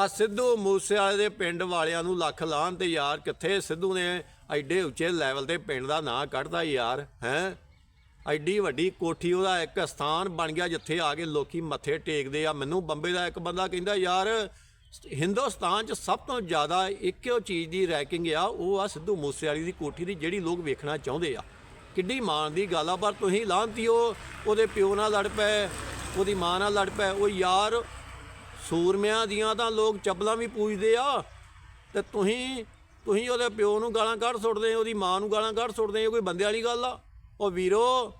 ਆ ਸਿੱਧੂ ਮੂਸੇਵਾਲੇ ਦੇ ਪਿੰਡ ਵਾਲਿਆਂ ਨੂੰ ਲੱਖ ਲਾਹਨ ਤੇ ਯਾਰ ਕਿੱਥੇ? ਸਿੱਧੂ ਨੇ ਐਡੇ ਉੱਚੇ ਲੈਵਲ ਤੇ ਪਿੰਡ ਦਾ ਨਾਂ ਕੱਢਦਾ ਯਾਰ, ਹੈ? ਐਡੀ ਵੱਡੀ ਕੋਠੀ, ਉਹਦਾ ਇੱਕ ਸਥਾਨ ਬਣ ਗਿਆ ਜਿੱਥੇ ਆ ਕੇ ਲੋਕੀ ਮੱਥੇ ਟੇਕਦੇ ਆ। ਮੈਨੂੰ ਬੰਬੇ ਦਾ ਇੱਕ ਬੰਦਾ ਕਹਿੰਦਾ, ਯਾਰ, ਹਿੰਦੁਸਤਾਨ 'ਚ ਸਭ ਤੋਂ ਜ਼ਿਆਦਾ ਇੱਕੋ ਚੀਜ਼ ਦੀ ਰੈਂਕਿੰਗ ਆ, ਉਹ ਆ ਸਿੱਧੂ ਮੂਸੇਵਾਲੀ ਦੀ ਕੋਠੀ ਦੀ ਜਿਹੜੀ ਲੋਕ ਵੇਖਣਾ ਚਾਹੁੰਦੇ ਆ। ਕਿੱਡੀ ਮਾਣ ਦੀ ਗੱਲ ਆ, ਪਰ ਤੁਸੀਂ ਲਾਂਤੀਓ ਉਹਦੇ ਪਿਓ ਨਾਲ ਲੜ ਪਏ, ਉਹਦੀ ਮਾਂ ਨਾਲ ਲੜ ਪਏ, ਉਹ ਯਾਰ ਸੂਰਮਿਆਂ ਦੀਆਂ ਤਾਂ ਲੋਕ ਚੱਪਲਾਂ ਵੀ ਪੂਜਦੇ ਆ। ਤੇ ਤੁਸੀਂ ਤੁਸੀਂ ਉਹਦੇ ਪਿਓ ਨੂੰ ਗਾਲਾਂ ਕੱਢ ਸੁੱਟਦੇ, ਉਹਦੀ ਮਾਂ ਨੂੰ ਗਾਲਾਂ ਕੱਢ ਸੁੱਟਦੇ, ਇਹ ਕੋਈ ਬੰਦੇ ਵਾਲੀ ਗੱਲ ਆ? ਉਹ ਵੀਰੋ,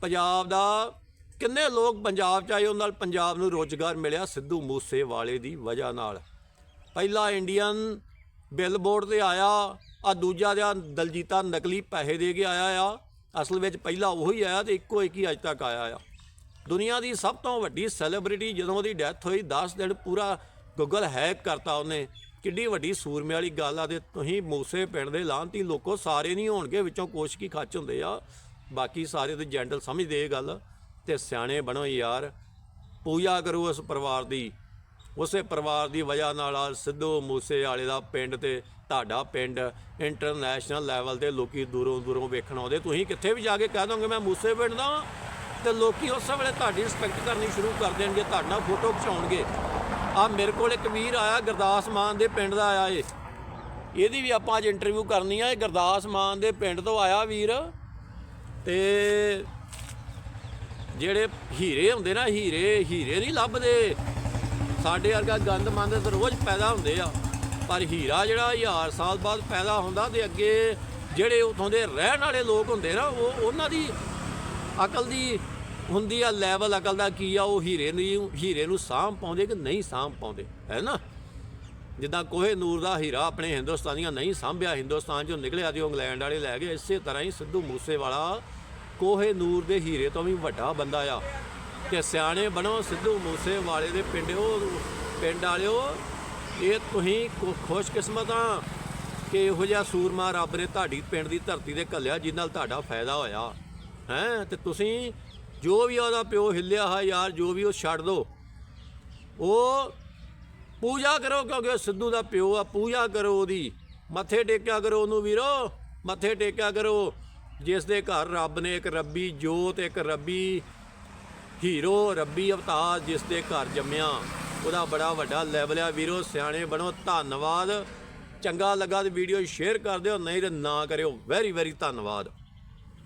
ਪੰਜਾਬ ਦਾ ਕਿੰਨੇ ਲੋਕ ਪੰਜਾਬ ਚ ਆਏ ਉਹਨਾਂ ਨਾਲ ਪੰਜਾਬ ਨੂੰ ਰੋਜ਼ਗਾਰ ਮਿਲਿਆ ਸਿੱਧੂ ਮੂਸੇ ਵਾਲੇ ਦੀ ਵਜ੍ਹਾ ਨਾਲ। ਪਹਿਲਾ ਇੰਡੀਅਨ ਬਿਲਬੋਰਡ ਤੇ ਆਇਆ ਆ ਦੂਜਾ ਜਿਹਾ ਦਲਜੀਤਾ ਨਕਲੀ ਪੈਸੇ ਦੇ ਕੇ ਆਇਆ ਆ। ਅਸਲ ਵਿੱਚ ਪਹਿਲਾ ਉਹੀ ਆਇਆ ਤੇ ਇੱਕੋ ਇੱਕ ਹੀ ਅੱਜ ਤੱਕ ਆਇਆ ਆ। ਦੁਨੀਆ ਦੀ ਸਭ ਤੋਂ ਵੱਡੀ ਸੈਲੀਬ੍ਰਿਟੀ ਜਦੋਂ ਉਹਦੀ ਡੈਥ ਹੋਈ 10 ਦਿਨ ਪੂਰਾ ਗੂਗਲ ਹੈਕ ਕਰਤਾ ਉਹਨੇ। ਕਿੱਡੀ ਵੱਡੀ ਸੂਰਮੇ ਵਾਲੀ ਗੱਲ ਆ ਤੇ ਤੁਸੀਂ ਮੂਸੇ ਪਿੰਡ ਦੇ ਲਾਂਤੀ ਲੋਕੋ, ਸਾਰੇ ਨਹੀਂ ਹੋਣਗੇ, ਵਿੱਚੋਂ ਕੁਛ ਕੀ ਖੱਚ ਹੁੰਦੇ ਆ। ਬਾਕੀ ਸਾਰੇ ਤੇ ਜੈਂਟਲ ਸਮਝਦੇ ਇਹ ਗੱਲ, ਤੇ ਸਿਆਣੇ ਬਣੋ ਯਾਰ। ਪੂਜਾ ਕਰੋ ਉਸ ਪਰਿਵਾਰ ਦੀ। ਉਸੇ ਪਰਿਵਾਰ ਦੀ ਵਜ੍ਹਾ ਨਾਲ ਸਿੱਧੂ ਮੂਸੇ ਵਾਲੇ ਦਾ ਪਿੰਡ ਤੇ ਤੁਹਾਡਾ ਪਿੰਡ ਇੰਟਰਨੈਸ਼ਨਲ ਲੈਵਲ ਤੇ ਲੋਕੀ ਦੂਰੋਂ ਦੂਰੋਂ ਵੇਖਣ ਆਉਂਦੇ। ਤੁਸੀਂ ਕਿੱਥੇ ਵੀ ਜਾ ਕੇ ਕਹਿ ਦੋਗੇ, ਮੈਂ ਮੂਸੇ ਪਿੰਡ ਦਾ ਤੇ ਲੋਕੀ ਉਸ ਵੇਲੇ ਤੁਹਾਡੀ ਰਿਸਪੈਕਟ ਕਰਨੀ ਸ਼ੁਰੂ ਕਰ ਦੇਣਗੇ, ਤੁਹਾਡੇ ਨਾਲ ਫੋਟੋ ਖਿਚਾਉਣਗੇ। ਆ ਮੇਰੇ ਕੋਲ ਇੱਕ ਵੀਰ ਆਇਆ, ਗੁਰਦਾਸ ਮਾਨ ਦੇ ਪਿੰਡ ਦਾ ਆਇਆ ਏ ਇਹਦੀ ਵੀ ਆਪਾਂ ਅੱਜ ਇੰਟਰਵਿਊ ਕਰਨੀ ਆ, ਇਹ ਗੁਰਦਾਸ ਮਾਨ ਦੇ ਪਿੰਡ ਤੋਂ ਆਇਆ ਵੀਰ। ਤੇ ਜਿਹੜੇ ਹੀਰੇ ਹੁੰਦੇ ਨਾ, ਹੀਰੇ ਹੀਰੇ ਨਹੀਂ ਲੱਭਦੇ। ਸਾਡੇ ਵਰਗਾ ਗੰਦ ਮੰਦ ਤਾਂ ਰੋਜ਼ ਪੈਦਾ ਹੁੰਦੇ ਆ। ਪਰ ਹੀਰਾ ਜਿਹੜਾ ਹਜ਼ਾਰ ਸਾਲ ਬਾਅਦ ਪੈਦਾ ਹੁੰਦਾ ਤੇ ਅੱਗੇ ਜਿਹੜੇ ਉਥੋਂ ਦੇ ਰਹਿਣ ਵਾਲੇ ਲੋਕ ਹੁੰਦੇ ਨਾ, ਉਹ ਉਹਨਾਂ ਦੀ ਅਕਲ ਦੀ ਹੁੰਦੀ ਆ ਲੈਵਲ ਅਕਲ ਦਾ ਕੀ ਆ, ਉਹ ਹੀਰੇ ਨੂੰ ਹੀਰੇ ਨੂੰ ਸਾਂਭ ਪਾਉਂਦੇ ਕਿ ਨਹੀਂ ਸਾਂਭ ਪਾਉਂਦੇ, ਹੈ ਨਾ? ਜਿੱਦਾਂ ਕੋਹੇ ਨੂਰ ਦਾ ਹੀਰਾ ਆਪਣੇ ਹਿੰਦੁਸਤਾਨੀਆਂ ਨਹੀਂ ਸਾਂਭਿਆ, ਹਿੰਦੁਸਤਾਨ ਚੋਂ ਨਿਕਲਿਆ ਤੇ ਉਹ ਇੰਗਲੈਂਡ ਵਾਲੇ ਲੈ ਗਏ, ਇਸੇ ਤਰ੍ਹਾਂ ਹੀ ਸਿੱਧੂ ਮੂਸੇਵਾਲਾ ਕੋਹੇ ਨੂਰ ਦੇ ਹੀਰੇ ਤੋਂ ਵੀ ਵੱਡਾ ਬੰਦਾ ਆ। ਕਿ ਸਿਆਣੇ ਬਣੋ ਸਿੱਧੂ ਮੂਸੇਵਾਲੇ ਦੇ ਪਿੰਡਿਓ, ਪਿੰਡ ਵਾਲਿਓ, ਇਹ ਤੁਸੀਂ ਖੁਸ਼ਕਿਸਮਤ ਆ ਕਿ ਇਹੋ ਜਿਹਾ ਸੂਰਮਾ ਰੱਬ ਨੇ ਤੁਹਾਡੀ ਪਿੰਡ ਦੀ ਧਰਤੀ ਤੇ ਘੱਲਿਆ ਜਿਸ ਨਾਲ ਤੁਹਾਡਾ ਫਾਇਦਾ ਹੋਇਆ। ਹੈ, ਤੇ ਤੁਸੀਂ ਜੋ ਵੀ ਉਹਦਾ ਪਿਓ ਹਿੱਲਿਆ ਹੈ ਯਾਰ, ਜੋ ਵੀ ਉਹ ਛੱਡ ਦੋ। ਉਹ ਪੂਜਾ ਕਰੋ ਕਿਉਂਕਿ ਉਹ ਸਿੱਧੂ ਦਾ ਪਿਓ ਆ, ਪੂਜਾ ਕਰੋ ਉਹਦੀ। ਮੱਥੇ ਟੇਕਿਆ ਕਰੋ ਉਹਨੂੰ ਵੀਰੋ, ਮੱਥੇ ਟੇਕਿਆ ਕਰੋ। ਜਿਸ ਦੇ ਘਰ ਰੱਬ ਨੇ ਇੱਕ ਰੱਬੀ ਜੋਤ, ਇੱਕ ਰੱਬੀ ਹੀਰੋ, ਰੱਬੀ ਅਵਤਾਰ ਜਿਸ ਦੇ ਘਰ ਜੰਮਿਆ। ਉਹਦਾ ਬੜਾ ਵੱਡਾ ਲੈਵਲ ਆ। ਵੀਰੋ, ਸਿਆਣੇ ਬਣੋ, ਧੰਨਵਾਦ। ਚੰਗਾ ਲੱਗਾ ਤੇ ਵੀਡੀਓ ਸ਼ੇਅਰ ਕਰ ਦਿਓ, ਨਹੀਂ ਤੇ ਨਾ ਕਰਿਓ। ਵੈਰੀ ਵੈਰੀ ਧੰਨਵਾਦ।